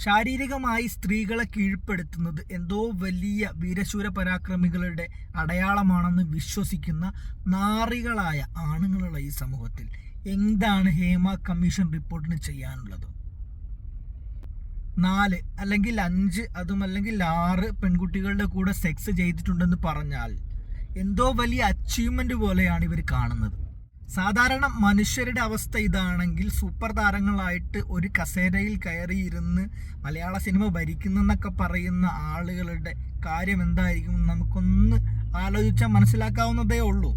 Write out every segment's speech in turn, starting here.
ശാരീരികമായി സ്ത്രീകളെ കീഴ്പ്പെടുത്തുന്നത് എന്തോ വലിയ വീരശൂര പരാക്രമികളുടെ അടയാളമാണെന്ന് വിശ്വസിക്കുന്ന നാറികളായ ആണുങ്ങളുള്ള ഈ സമൂഹത്തിൽ. എന്താണ് ഹേമ കമ്മീഷൻ റിപ്പോർട്ടിന് ചെയ്യാനുള്ളത്? നാല് അല്ലെങ്കിൽ അഞ്ച് അതും അല്ലെങ്കിൽ ആറ് പെൺകുട്ടികളുടെ കൂടെ സെക്സ് ചെയ്തിട്ടുണ്ടെന്ന് പറഞ്ഞാൽ എന്തോ വലിയ അച്ചീവ്മെന്റ് പോലെയാണ് ഇവർ കാണുന്നത്. സാധാരണ മനുഷ്യരുടെ അവസ്ഥ ഇതാണെങ്കിൽ സൂപ്പർ താരങ്ങളായിട്ട് ഒരു കസേരയിൽ കയറിയിരുന്ന് മലയാള സിനിമ ഭരിക്കുന്നെന്നൊക്കെ പറയുന്ന ആളുകളുടെ കാര്യം എന്തായിരിക്കും നമുക്കൊന്ന് ആലോചിച്ചാൽ മനസ്സിലാക്കാവുന്നതേ ഉള്ളൂ.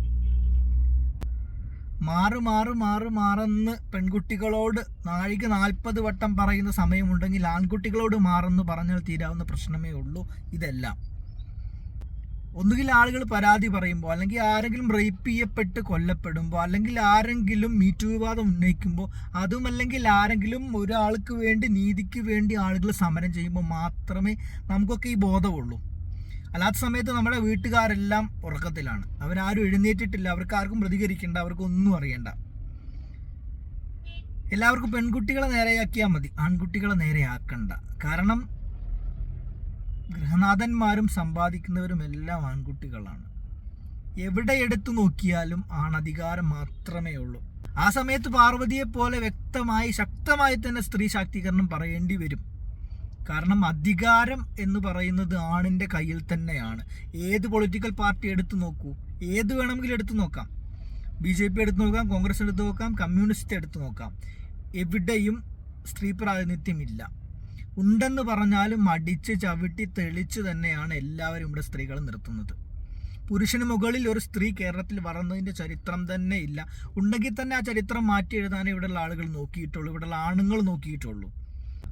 മാറു മാറു മാറു മാറെന്ന് പെൺകുട്ടികളോട് നാഴിക നാൽപ്പത് വട്ടം പറയുന്ന സമയമുണ്ടെങ്കിൽ ആൺകുട്ടികളോട് മാറെന്ന് പറഞ്ഞാൽ തീരാവുന്ന പ്രശ്നമേ ഉള്ളൂ. ഇതെല്ലാം. ഒന്നുകിൽ ആളുകൾ പരാതി പറയുമ്പോൾ അല്ലെങ്കിൽ ആരെങ്കിലും റേപ്പ് ചെയ്യപ്പെട്ട് കൊല്ലപ്പെടുമ്പോൾ അല്ലെങ്കിൽ ആരെങ്കിലും മീറ്റു വിവാദം ഉന്നയിക്കുമ്പോൾ അതും അല്ലെങ്കിൽ ആരെങ്കിലും ഒരാൾക്ക് വേണ്ടി നീതിക്ക് വേണ്ടി ആളുകൾ സമരം ചെയ്യുമ്പോൾ മാത്രമേ നമുക്കൊക്കെ ഈ ബോധമുള്ളൂ. അല്ലാത്ത സമയത്ത് നമ്മുടെ വീട്ടുകാരെല്ലാം ഉറക്കത്തിലാണ്. അവരാരും എഴുന്നേറ്റിട്ടില്ല അവർക്ക് ആർക്കും പ്രതികരിക്കേണ്ട അവർക്ക് ഒന്നും അറിയണ്ട. എല്ലാവർക്കും പെൺകുട്ടികളെ നേരെയാക്കിയാൽ മതി ആൺകുട്ടികളെ നേരെയാക്കണ്ട. കാരണം ഗൃഹനാഥന്മാരും സമ്പാദിക്കുന്നവരും എല്ലാം ആൺകുട്ടികളാണ്. എവിടെ എടുത്തു നോക്കിയാലും ആണധികാരം മാത്രമേ ഉള്ളൂ. ആ സമയത്ത് പാർവതിയെ പോലെ വ്യക്തമായി ശക്തമായി തന്നെ സ്ത്രീ ശാക്തീകരണം പറയേണ്ടി വരും. കാരണം അധികാരം എന്ന് പറയുന്നത് ആണിന്റെ കയ്യിൽ തന്നെയാണ്. ഏത് പൊളിറ്റിക്കൽ പാർട്ടി എടുത്തു നോക്കൂ? ഏത് വേണമെങ്കിലും എടുത്തു നോക്കാം. ബി ജെ പി എടുത്തു നോക്കാം കോൺഗ്രസ് എടുത്തു നോക്കാം കമ്മ്യൂണിസ്റ്റ് എടുത്തു നോക്കാം. എവിടെയും സ്ത്രീ പ്രാതിനിധ്യമില്ല. ഉണ്ടെന്ന് പറഞ്ഞാലും മടിച്ച് ചവിട്ടി തെളിച്ച് തന്നെയാണ് എല്ലാവരും ഇവിടെ സ്ത്രീകൾ നിർത്തുന്നത്. പുരുഷന് മുകളിൽ ഒരു സ്ത്രീ കേരളത്തിൽ വളർന്നതിന്റെ ചരിത്രം തന്നെ ഇല്ല. ഉണ്ടെങ്കിൽ തന്നെ ആ ചരിത്രം മാറ്റി എഴുതാനേ ഇവിടെയുള്ള ആളുകൾ നോക്കിയിട്ടുള്ളൂ ഇവിടെയുള്ള ആണുങ്ങൾ നോക്കിയിട്ടുള്ളൂ.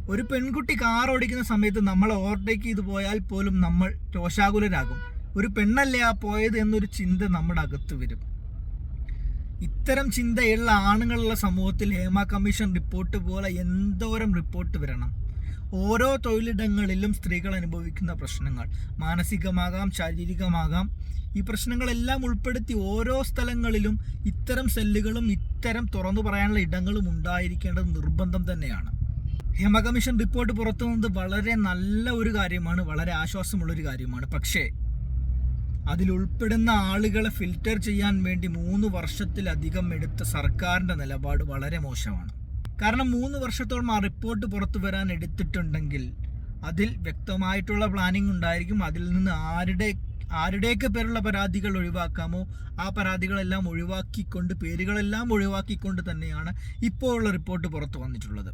ഒരു പെൺകുട്ടി കാർ ഓടിക്കുന്ന സമയത്ത് നമ്മൾ ഓവർടേക്ക് ചെയ്തു പോയാൽ പോലും നമ്മൾ രോഷാകുലരാകും. ഒരു പെണ്ണല്ലേ ആ പോയത് എന്നൊരു ചിന്ത നമ്മുടെ അകത്ത് വരും. ഇത്തരം ചിന്തയുള്ള ആണുങ്ങളുള്ള സമൂഹത്തിൽ ഹേമ കമ്മീഷൻ റിപ്പോർട്ട് പോലെ എന്തോരം റിപ്പോർട്ട് വരണം. ഓരോ തൊഴിലിടങ്ങളിലും സ്ത്രീകൾ അനുഭവിക്കുന്ന പ്രശ്നങ്ങൾ. മാനസികമാകാം ശാരീരികമാകാം. ഈ പ്രശ്നങ്ങളെല്ലാം ഉൾപ്പെടുത്തി ഓരോ സ്ഥലങ്ങളിലും ഇത്തരം സെല്ലുകളും ഇത്തരം തുറന്നു പറയാനുള്ള ഇടങ്ങളും ഉണ്ടായിരിക്കേണ്ടത് നിർബന്ധം തന്നെയാണ്. ഹേമ കമ്മീഷൻ റിപ്പോർട്ട് പുറത്തു വന്നത് വളരെ നല്ല ഒരു കാര്യമാണ് വളരെ ആശ്വാസമുള്ളൊരു കാര്യമാണ്. പക്ഷേ അതിൽ ഉൾപ്പെടുന്ന ആളുകളെ ഫിൽറ്റർ ചെയ്യാൻ വേണ്ടി മൂന്ന് വർഷത്തിലധികം എടുത്ത സർക്കാരിന്റെ നിലപാട് വളരെ മോശമാണ്. കാരണം മൂന്ന് വർഷത്തോളം ആ റിപ്പോർട്ട് പുറത്തു വരാൻ എടുത്തിട്ടുണ്ടെങ്കിൽ അതിൽ വ്യക്തമായിട്ടുള്ള പ്ലാനിംഗ് ഉണ്ടായിരിക്കും. അതിൽ നിന്ന് ആരുടെ ആരുടെയൊക്കെ പേരുള്ള പരാതികൾ ഒഴിവാക്കാമോ ആ പരാതികളെല്ലാം ഒഴിവാക്കിക്കൊണ്ട് പേരുകളെല്ലാം ഒഴിവാക്കിക്കൊണ്ട് തന്നെയാണ് ഇപ്പോഴുള്ള റിപ്പോർട്ട് പുറത്തു വന്നിട്ടുള്ളത്.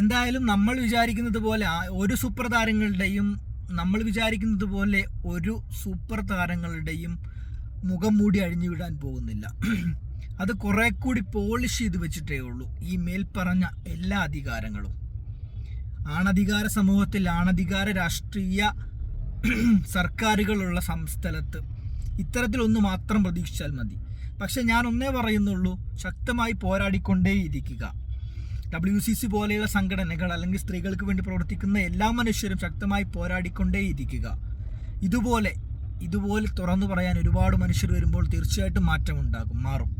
എന്തായാലും നമ്മൾ വിചാരിക്കുന്നത് പോലെ ഒരു സൂപ്പർ താരങ്ങളുടെയും നമ്മൾ വിചാരിക്കുന്നത് പോലെ ഒരു സൂപ്പർ താരങ്ങളുടെയും മുഖം മൂടി അഴിഞ്ഞു വിടാൻ പോകുന്നില്ല. അത് കുറെ കൂടി പോളിഷ് ചെയ്ത് വെച്ചിട്ടേ ഉള്ളൂ ഈ മേൽപ്പറഞ്ഞ എല്ലാ അധികാരങ്ങളും. ആണധികാര സമൂഹത്തിൽ ആണധികാര രാഷ്ട്രീയ സർക്കാരുകളുള്ള സംസ്ഥലത്ത് ഇത്തരത്തിലൊന്ന് മാത്രം പ്രതീക്ഷിച്ചാൽ മതി. പക്ഷെ ഞാൻ ഒന്നേ പറയുന്നുള്ളൂ ശക്തമായി പോരാടിക്കൊണ്ടേയിരിക്കുക. ഡബ്ല്യു സി സി പോലെയുള്ള സംഘടനകൾ അല്ലെങ്കിൽ സ്ത്രീകൾക്ക് വേണ്ടി പ്രവർത്തിക്കുന്ന എല്ലാ മനുഷ്യരും ശക്തമായി പോരാടിക്കൊണ്ടേയിരിക്കുക. ഇതുപോലെ ഇതുപോലെ തുറന്നു പറയാൻ ഒരുപാട് മനുഷ്യർ വരുമ്പോൾ തീർച്ചയായിട്ടും മാറ്റമുണ്ടാകും മാറും.